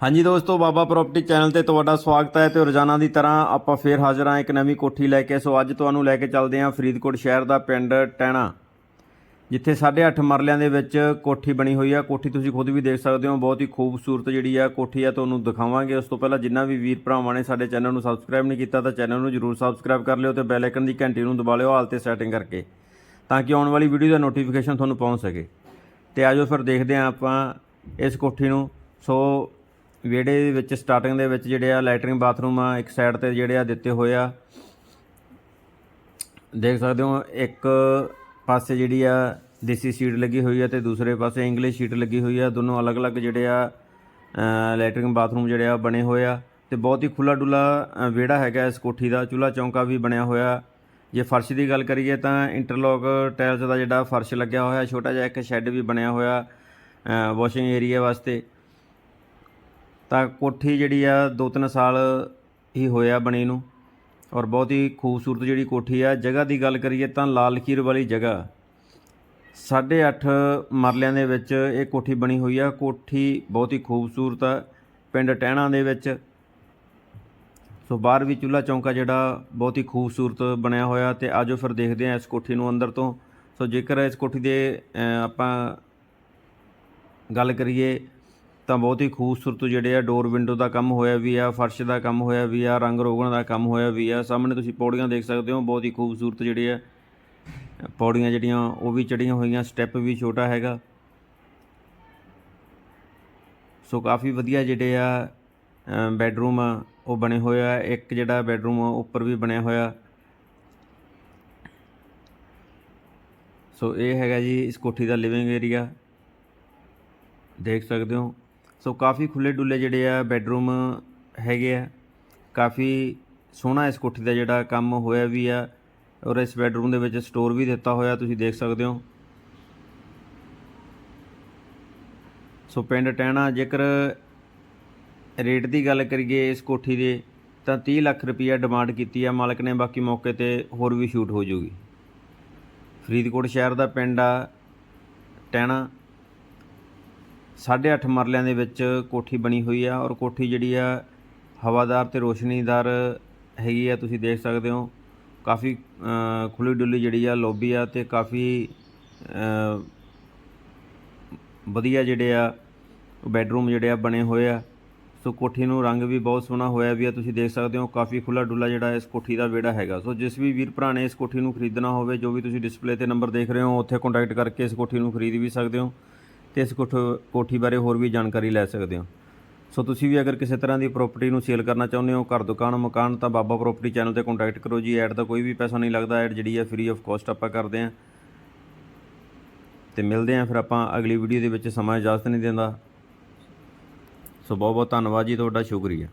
ਹਾਂਜੀ ਦੋਸਤੋ, ਬਾਬਾ property channel ਤੇ ਤੁਹਾਡਾ ਸਵਾਗਤ ਹੈ ਤੇ ਰੋਜ਼ਾਨਾ ਦੀ ਤਰ੍ਹਾਂ ਆਪਾਂ ਫੇਰ ਹਾਜ਼ਰ ਹਾਂ ਇੱਕ ਨਵੀਂ ਕੋਠੀ ਲੈ ਕੇ। ਸੋ ਅੱਜ ਤੁਹਾਨੂੰ ਲੈ ਕੇ ਚੱਲਦੇ ਹਾਂ ਫਰੀਦਕੋਟ ਸ਼ਹਿਰ ਦਾ ਪਿੰਡ ਟੈਣਾ, ਜਿੱਥੇ 8.5 ਮਰਲਿਆਂ ਦੇ ਵਿੱਚ ਕੋਠੀ ਬਣੀ ਹੋਈ ਆ। ਕੋਠੀ ਤੁਸੀਂ ਖੁਦ ਵੀ ਦੇਖ ਸਕਦੇ ਹੋ, ਬਹੁਤ ਹੀ ਖੂਬਸੂਰਤ ਜਿਹੜੀ ਆ ਕੋਠੀ ਆ, ਤੁਹਾਨੂੰ ਦਿਖਾਵਾਂਗੇ। ਉਸ ਤੋਂ ਪਹਿਲਾਂ ਜਿੰਨਾ ਵੀ ਵੀਰ ਭਰਾਵਾਂ ਨੇ ਸਾਡੇ ਚੈਨਲ ਨੂੰ ਸਬਸਕ੍ਰਾਈਬ ਨਹੀਂ ਕੀਤਾ ਤਾਂ ਚੈਨਲ ਨੂੰ ਜਰੂਰ ਸਬਸਕ੍ਰਾਈਬ ਕਰ ਲਿਓ ਤੇ ਬੈਲ ਆਈਕਨ ਦੀ ਘੰਟੀ ਨੂੰ ਦਬਾ ਲਿਓ ਹਾਲ ਤੇ ਸੈਟਿੰਗ ਕਰਕੇ, ਤਾਂ ਕਿ ਆਉਣ ਵਾਲੀ ਵੀਡੀਓ ਦਾ ਨੋਟੀਫਿਕੇਸ਼ਨ ਤੁਹਾਨੂੰ ਪਹੁੰਚ ਸਕੇ। ਤੇ ਆਜੋ ਫਿਰ ਦੇਖਦੇ ਹਾਂ ਆਪਾਂ ਇਸ ਕੋਠੀ ਨੂੰ। ਸੋ ਵਿਹੜੇ ਦੇ ਵਿੱਚ ਸਟਾਰਟਿੰਗ ਦੇ ਵਿੱਚ ਜਿਹੜੇ ਆ ਲੈਟਰਿੰਗ ਬਾਥਰੂਮ ਆ, ਇੱਕ ਸਾਈਡ ਤੇ ਜਿਹੜੇ ਆ ਦਿੱਤੇ ਹੋਏ ਆ। ਦੇਖ ਸਕਦੇ ਹੋ, ਇੱਕ ਪਾਸੇ ਜਿਹੜੀ ਆ ਦੇਸੀ ਸ਼ੀਟ ਲੱਗੀ ਹੋਈ ਆ ਤੇ ਦੂਸਰੇ ਪਾਸੇ ਇੰਗਲਿਸ਼ ਸ਼ੀਟ ਲੱਗੀ ਹੋਈ ਆ। ਦੋਨੋਂ ਅਲੱਗ-ਅਲੱਗ ਜਿਹੜੇ ਆ ਲੈਟਰਿੰਗ ਬਾਥਰੂਮ ਜਿਹੜੇ ਆ ਬਣੇ ਹੋਏ ਆ ਤੇ ਬਹੁਤ ਹੀ ਖੁੱਲਾ ਡੁੱਲਾ ਵਿਹੜਾ ਹੈਗਾ ਇਸ ਕੋਠੀ ਦਾ ਚੁੱਲਾ ਚੌਂਕਾ ਵੀ ਬਣਿਆ ਹੋਇਆ। ਜੇ ਫਰਸ਼ ਦੀ ਗੱਲ ਕਰੀਏ ਤਾਂ ਇੰਟਰਲੌਕ ਟਾਇਲਸ ਦਾ ਜਿਹੜਾ ਫਰਸ਼ ਲੱਗਿਆ ਹੋਇਆ, ਛੋਟਾ ਜਿਹਾ ਇੱਕ ਸ਼ੈੱਡ ਵੀ ਬਣਿਆ ਹੋਇਆ ਵਾਸ਼ਿੰਗ ਏਰੀਆ ਵਾਸਤੇ। ਤਾਂ ਕੋਠੀ ਜਿਹੜੀ ਆ 2-3 ਸਾਲ ਹੀ ਹੋਇਆ ਬਣੀ ਨੂੰ ਔਰ ਬਹੁਤ ਹੀ ਖੂਬਸੂਰਤ ਜਿਹੜੀ ਕੋਠੀ ਆ। ਜਗ੍ਹਾ ਦੀ ਗੱਲ ਕਰੀਏ ਤਾਂ ਲਾਲ ਲਕੀਰ ਵਾਲੀ ਜਗ੍ਹਾ। 8.5 ਮਰਲਿਆਂ ਦੇ ਵਿੱਚ ਇਹ ਕੋਠੀ ਬਣੀ ਹੋਈ ਆ। ਕੋਠੀ ਬਹੁਤ ਹੀ ਖੂਬਸੂਰਤ ਆ, ਪਿੰਡ ਟਹਿਣਾ ਦੇ ਵਿੱਚ। ਸੋ ਬਾਹਰ ਵੀ ਚੁੱਲਾ ਚੌਂਕਾ ਜਿਹੜਾ ਬਹੁਤ ਹੀ ਖੂਬਸੂਰਤ ਬਣਿਆ ਹੋਇਆ ਤੇ ਆਜੋ ਫਿਰ ਦੇਖਦੇ ਹਾਂ ਇਸ ਕੋਠੀ ਨੂੰ ਅੰਦਰ ਤੋਂ। ਸੋ ਜੇਕਰ ਇਸ ਕੋਠੀ ਦੇ ਆਪਾਂ ਗੱਲ ਕਰੀਏ ਤਾਂ ਬਹੁਤ ਹੀ ਖੂਬਸੂਰਤ ਜਿਹੜੇ ਆ ਡੋਰ ਵਿੰਡੋ ਦਾ ਕੰਮ ਹੋਇਆ ਵੀ ਆ, ਫਰਸ਼ ਦਾ ਕੰਮ ਹੋਇਆ ਵੀ ਆ, ਰੰਗ ਰੋਗਣ ਦਾ ਕੰਮ ਹੋਇਆ ਵੀ ਆ। ਸਾਹਮਣੇ ਤੁਸੀਂ ਪੌੜੀਆਂ ਦੇਖ ਸਕਦੇ ਹੋ, ਬਹੁਤ ਹੀ ਖੂਬਸੂਰਤ ਜਿਹੜੇ ਆ। ਪੌੜੀਆਂ ਜਿਹੜੀਆਂ, ਉਹ ਵੀ ਚੜੀਆਂ ਹੋਈਆਂ ਸਟੈਪ ਵੀ ਛੋਟਾ ਹੈਗਾ। ਸੋ ਕਾਫੀ ਵਧੀਆ ਜਿਹੜੇ ਆ ਬੈੱਡਰੂਮ ਆ, ਉਹ ਬਣੇ ਹੋਏ ਆ। ਇੱਕ ਜਿਹੜਾ ਬੈੱਡਰੂਮ ਆ ਉੱਪਰ ਵੀ ਬਣਿਆ ਹੋਇਆ। ਸੋ ਇਹ ਹੈਗਾ ਜੀ ਇਸ ਕੋਠੀ ਦਾ ਲਿਵਿੰਗ ਏਰੀਆ ਦੇਖ ਸਕਦੇ ਹੋ। ਸੋ ਕਾਫੀ ਖੁੱਲੇ ਡੁੱਲੇ ਜਿਹੜੇ ਆ ਬੈੱਡਰੂਮ ਹੈਗੇ ਆ। ਕਾਫੀ ਸੋਹਣਾ ਇਸ ਕੋਠੀ ਦਾ ਜਿਹੜਾ ਕੰਮ ਹੋਇਆ ਵੀ ਆ ਔਰ ਇਸ ਬੈੱਡਰੂਮ ਦੇ ਵਿੱਚ ਸਟੋਰ ਵੀ ਦਿੱਤਾ ਹੋਇਆ, ਤੁਸੀਂ ਦੇਖ ਸਕਦੇ ਹੋ। ਸੋ ਪਿੰਡ ਟਹਿਣਾ, ਜੇਕਰ ਰੇਟ ਦੀ ਗੱਲ ਕਰੀਏ ਇਸ ਕੋਠੀ ਦੇ, ਤਾਂ 30 ਲੱਖ ਰੁਪਈਆ ਡਿਮਾਂਡ ਕੀਤੀ ਆ। ਮਾਲਕ ਨੇ ਬਾਕੀ ਮੌਕੇ ਤੇ ਹੋਰ ਵੀ ਸ਼ੂਟ ਹੋ ਜੂਗੀ। ਫਰੀਦਕੋਟ ਸ਼ਹਿਰ ਦਾ ਪਿੰਡ ਆ, ਟਹਿਣਾ। 8.5 ਮਰਲਿਆਂ ਦੇ ਵਿੱਚ ਕੋਠੀ ਬਣੀ ਹੋਈ ਆ ਔਰ ਕੋਠੀ ਜਿਹੜੀ ਆ ਹਵਾਦਾਰ ਤੇ ਰੋਸ਼ਨੀਦਾਰ ਹੈਗੀ ਆ ਤੁਸੀਂ ਦੇਖ ਸਕਦੇ ਹੋ। ਕਾਫੀ ਅ, ਖੁੱਲੀ ਡੁੱਲੀ ਜਿਹੜੀ ਆ ਲੌਬੀ ਆ ਤੇ ਕਾਫੀ ਵਧੀਆ ਜਿਹੜੇ ਆ ਬੈੱਡਰੂਮ ਜਿਹੜੇ ਆ ਬਣੇ ਹੋਏ ਆ। ਸੋ ਕੋਠੀ ਨੂੰ ਰੰਗ ਵੀ ਬਹੁਤ ਸੋਹਣਾ ਹੋਇਆ ਵੀ ਆ ਤੁਸੀਂ ਦੇਖ ਸਕਦੇ ਹੋ ਕਾਫੀ ਖੁੱਲਾ ਡੁੱਲਾ ਜਿਹੜਾ ਇਸ ਕੋਠੀ ਦਾ ਵਿਹੜਾ ਹੈਗਾ। ਸੋ ਜਿਸ ਵੀ ਵੀਰ ਭਰਾ ਨੇ ਇਸ ਕੋਠੀ ਨੂੰ ਖਰੀਦਣਾ ਹੋਵੇ ਜੋ ਵੀ ਤੁਸੀਂ ਡਿਸਪਲੇ ਤੇ ਨੰਬਰ ਦੇਖ ਰਹੇ ਹੋ ਉੱਥੇ ਕੰਟੈਕਟ ਕਰਕੇ ਇਸ ਕੋਠੀ ਨੂੰ ਖਰੀਦ ਵੀ ਸਕਦੇ ਹੋ। ਤੇ ਇਸ ਕੋਠ ਕੋਠੀ ਬਾਰੇ ਹੋਰ ਵੀ ਜਾਣਕਾਰੀ ਲੈ ਸਕਦੇ ਹੋ। ਸੋ ਤੁਸੀਂ ਵੀ ਅਗਰ ਕਿਸੇ ਤਰ੍ਹਾਂ ਦੀ ਪ੍ਰਾਪਰਟੀ ਨੂੰ ਸੇਲ ਕਰਨਾ ਚਾਹੁੰਦੇ ਹੋ, ਘਰ, ਦੁਕਾਨ, ਮਕਾਨ, ਤਾਂ ਬਾਬਾ ਪ੍ਰਾਪਰਟੀ ਚੈਨਲ ਤੇ ਕੰਟੈਕਟ ਕਰੋ ਜੀ। ਐਡ ਦਾ ਕੋਈ ਵੀ ਪੈਸਾ ਨਹੀਂ ਲੱਗਦਾ। ਐਡ ਜਿਹੜੀ ਹੈ ਫ੍ਰੀ ਆਫ ਕਾਸਟ ਆਪਾਂ ਕਰਦੇ ਹਾਂ। ਤੇ ਮਿਲਦੇ ਹਾਂ ਫਿਰ ਆਪਾਂ ਅਗਲੀ ਵੀਡੀਓ ਦੇ ਵਿੱਚ। ਸਮਾਂ ਇਜਾਜ਼ਤ ਨਹੀਂ ਦਿੰਦਾ। ਸੋ ਬਹੁਤ ਬਹੁਤ ਧੰਨਵਾਦ ਜੀ। ਤੁਹਾਡਾ ਸ਼ੁਕਰੀਆ।